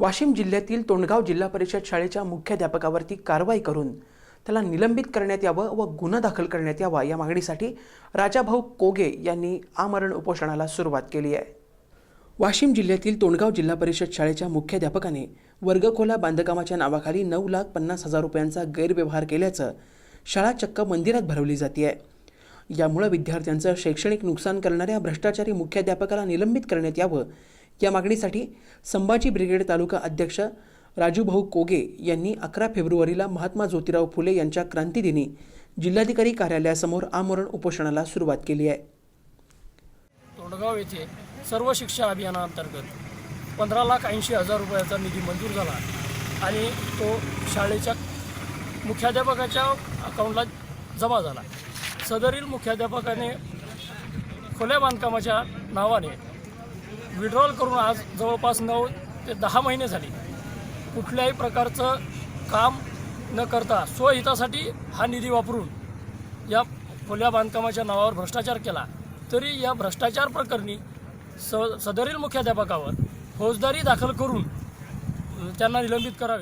वाशिम जिल्ह्यातील तोंडगाव जिल्हा परिषद शाळेच्या मुख्याध्यापकावरती कारवाई करून त्याला निलंबित करण्यात यावं व गुन्हा दाखल करण्यात यावा या मागणीसाठी राजाभाऊ कोगे यांनी आमरण उपोषणाला सुरुवात केली आहे. वाशिम जिल्ह्यातील तोंडगाव जिल्हा परिषद शाळेच्या मुख्याध्यापकाने वर्गखोला बांधकामाच्या नावाखाली नऊ लाख पन्नास हजार रुपयांचा गैरव्यवहार केल्याचं शाळा चक्क मंदिरात भरवली जाते आहे. यामुळे विद्यार्थ्यांचं शैक्षणिक नुकसान करणाऱ्या भ्रष्टाचारी मुख्याध्यापकाला निलंबित करण्यात यावं या मागणीसाठी संभाजी ब्रिगेड तालुका अध्यक्ष राजूभाऊ कोगे यांनी अकरा फेब्रुवारीला महात्मा ज्योतिराव फुले यांच्या क्रांतीदिनी जिल्हाधिकारी कार्यालयासमोर आमरण उपोषणाला सुरुवात केली आहे. तोंडगाव येथे सर्व शिक्षा अभियानाअंतर्गत पंधरा लाख ऐंशी हजार रुपयाचा निधी मंजूर झाला आणि तो शाळेच्या मुख्याध्यापकाच्या अकाउंटला जमा झाला. सदरील मुख्याध्यापकाने खुल्या बांधकामाच्या नावाने विड्रॉल करून आज जवळपास नऊ ते दहा महिने झाले. कुठल्याही प्रकारचं काम न करता स्वहितासाठी हा निधी वापरून या खोल्या बांधकामाच्या नावावर भ्रष्टाचार केला. तरी या भ्रष्टाचार प्रकरणी स सदरील मुख्याध्यापकावर फौजदारी दाखल करून त्यांना निलंबित करावे.